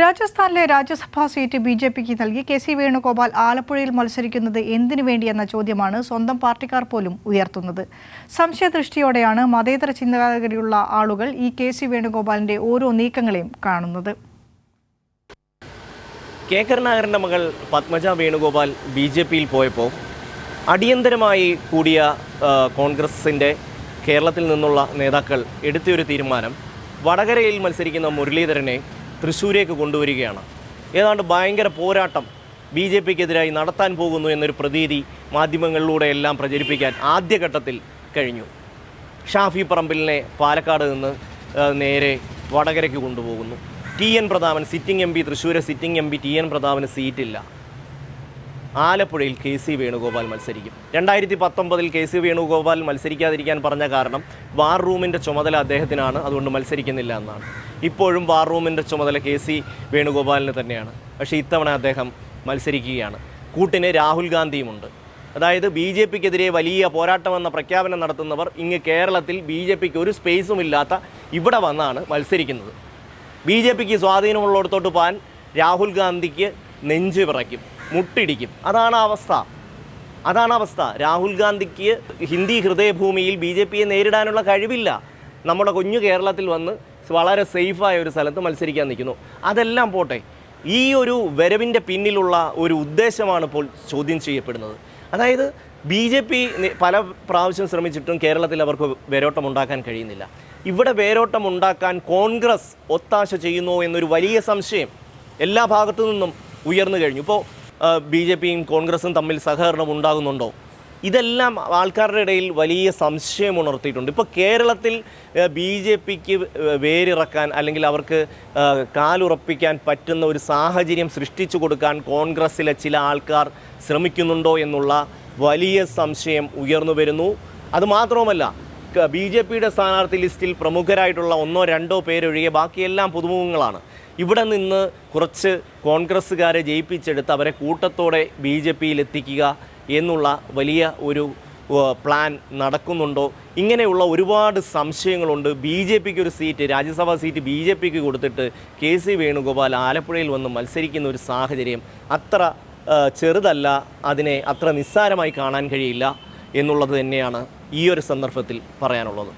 രാജസ്ഥാനിലെ Rajya Sabha seat B J പിക്ക് നൽകി കെ സി വേണുഗോപാൽ ആലപ്പുഴയിൽ മത്സരിക്കുന്നത് എന്തിനു വേണ്ടിയെന്ന ചോദ്യമാണ് സ്വന്തം പാർട്ടിക്കാർ പോലും ഉയർത്തുന്നത്. സംശയദൃഷ്ടിയോടെയാണ് മതേതര ചിന്താഗതിയുള്ള ആളുകൾ ഈ കെ സി വേണുഗോപാലിന്റെ ഓരോ നീക്കങ്ങളെയും കാണുന്നത്. കെ മകൾ പത്മജ വേണുഗോപാൽ ബി ജെ പിയിൽ പോയപ്പോൾ അടിയന്തരമായി കൂടിയ കോൺഗ്രസിന്റെ കേരളത്തിൽ നിന്നുള്ള നേതാക്കൾ എടുത്തൊരു തീരുമാനം. വടകരയിൽ മത്സരിക്കുന്ന മുരളീധരനെ തൃശ്ശൂരേക്ക് കൊണ്ടുവരികയാണ്. ഏതാണ്ട് ഭയങ്കര പോരാട്ടം ബി ജെ പിക്കെതിരായി നടത്താൻ പോകുന്നു എന്നൊരു പ്രതീതി മാധ്യമങ്ങളിലൂടെ എല്ലാം പ്രചരിപ്പിക്കാൻ ആദ്യഘട്ടത്തിൽ കഴിഞ്ഞു. ഷാഫി പറമ്പിലിനെ പാലക്കാട് നിന്ന് നേരെ വടകരയ്ക്ക് കൊണ്ടുപോകുന്നു. T N Prathapan sitting M P തൃശ്ശൂരെ sitting M P T N Prathapan സീറ്റില്ല. ആലപ്പുഴയിൽ കെ സി വേണുഗോപാൽ മത്സരിക്കും. രണ്ടായിരത്തി പത്തൊമ്പതിൽ കെ സി വേണുഗോപാൽ മത്സരിക്കാതിരിക്കാൻ പറഞ്ഞ കാരണം വാർ റൂമിന്റെ ചുമതല അദ്ദേഹത്തിനാണ് അതുകൊണ്ട് മത്സരിക്കുന്നില്ല എന്നാണ്. ഇപ്പോഴും വാർ റൂമിന്റെ ചുമതല കെ സി വേണുഗോപാലിന് തന്നെയാണ്. പക്ഷേ ഇത്തവണ അദ്ദേഹം മത്സരിക്കുകയാണ്. കൂട്ടിന് രാഹുൽ ഗാന്ധിയുമുണ്ട്. അതായത് ബി ജെ പിക്കെതിരെ വലിയ പോരാട്ടമെന്ന പ്രഖ്യാപനം നടത്തുന്നവർ ഇങ്ങ് കേരളത്തിൽ ബി ജെ പിക്ക് ഒരു സ്പേസും ഇല്ലാത്ത ഇവിടെ വന്നാണ് മത്സരിക്കുന്നത്. ബി ജെ പിക്ക് സ്വാധീനമുള്ളിടത്തോട്ട് പോകാൻ രാഹുൽ ഗാന്ധിക്ക് നെഞ്ച് വിറയ്ക്കും മുട്ടിടിക്കും. അതാണ് അവസ്ഥ. അതാണ് അവസ്ഥ. രാഹുൽ ഗാന്ധിക്ക് ഹിന്ദി ഹൃദയഭൂമിയിൽ ബി ജെ പിയെ നേരിടാനുള്ള കഴിവില്ല. നമ്മുടെ കുഞ്ഞു കേരളത്തിൽ വന്ന് വളരെ സേഫായ ഒരു സ്ഥലത്ത് മത്സരിക്കാൻ നിൽക്കുന്നു. അതെല്ലാം പോട്ടെ ഈ ഒരു വരവിന്റെ പിന്നിലുള്ള ഒരു ഉദ്ദേശമാണ് ഇപ്പോൾ ചോദ്യം ചെയ്യപ്പെടുന്നത്. അതായത് ബി ജെ പി പല പ്രാവശ്യം ശ്രമിച്ചിട്ടും കേരളത്തിൽ അവർക്ക് വേരോട്ടം ഉണ്ടാക്കാൻ കഴിയുന്നില്ല. ഇവിടെ വേരോട്ടം ഉണ്ടാക്കാൻ കോൺഗ്രസ് ഒത്താശ ചെയ്യുന്നു എന്നൊരു വലിയ സംശയം എല്ലാ ഭാഗത്തു നിന്നും ഉയർന്നു കഴിഞ്ഞു. ഇപ്പോൾ ബി ജെ പിയും കോൺഗ്രസും തമ്മിൽ സഹകരണം ഉണ്ടാകുന്നുണ്ടോ? ഇതെല്ലാം ആൾക്കാരുടെ ഇടയിൽ വലിയ സംശയം ഉണർത്തിയിട്ടുണ്ട്. ഇപ്പോൾ കേരളത്തിൽ ബി ജെ പിക്ക് വേരിറക്കാൻ അല്ലെങ്കിൽ അവർക്ക് കാലുറപ്പിക്കാൻ പറ്റുന്ന ഒരു സാഹചര്യം സൃഷ്ടിച്ചു കൊടുക്കാൻ കോൺഗ്രസ്സിലെ ചില ആൾക്കാർ ശ്രമിക്കുന്നുണ്ടോ എന്നുള്ള വലിയ സംശയം ഉയർന്നു വരുന്നു. അതുമാത്രവുമല്ല ബി ജെ പിയുടെ സ്ഥാനാർത്ഥി ലിസ്റ്റിൽ പ്രമുഖരായിട്ടുള്ള ഒന്നോ രണ്ടോ പേരൊഴികെ ബാക്കിയെല്ലാം പുതുമുഖങ്ങളാണ്. ഇവിടെ നിന്ന് കുറച്ച് കോൺഗ്രസ്സുകാരെ ജയിപ്പിച്ചെടുത്ത് അവരെ കൂട്ടത്തോടെ ബി ജെ പിയിൽ എത്തിക്കുക എന്നുള്ള വലിയ ഒരു പ്ലാൻ നടക്കുന്നുണ്ടോ? ഇങ്ങനെയുള്ള ഒരുപാട് സംശയങ്ങളുണ്ട്. ബി ജെ പിക്ക് ഒരു seat Rajya Sabha seat B J പിക്ക് കൊടുത്തിട്ട് കെ സി വേണുഗോപാൽ ആലപ്പുഴയിൽ വന്ന് മത്സരിക്കുന്ന ഒരു സാഹചര്യം അത്ര ചെറുതല്ല. അതിനെ അത്ര നിസ്സാരമായി കാണാൻ കഴിയില്ല എന്നുള്ളത് തന്നെയാണ് ഈ ഒരു സന്ദർഭത്തിൽ പറയാനുള്ളത്.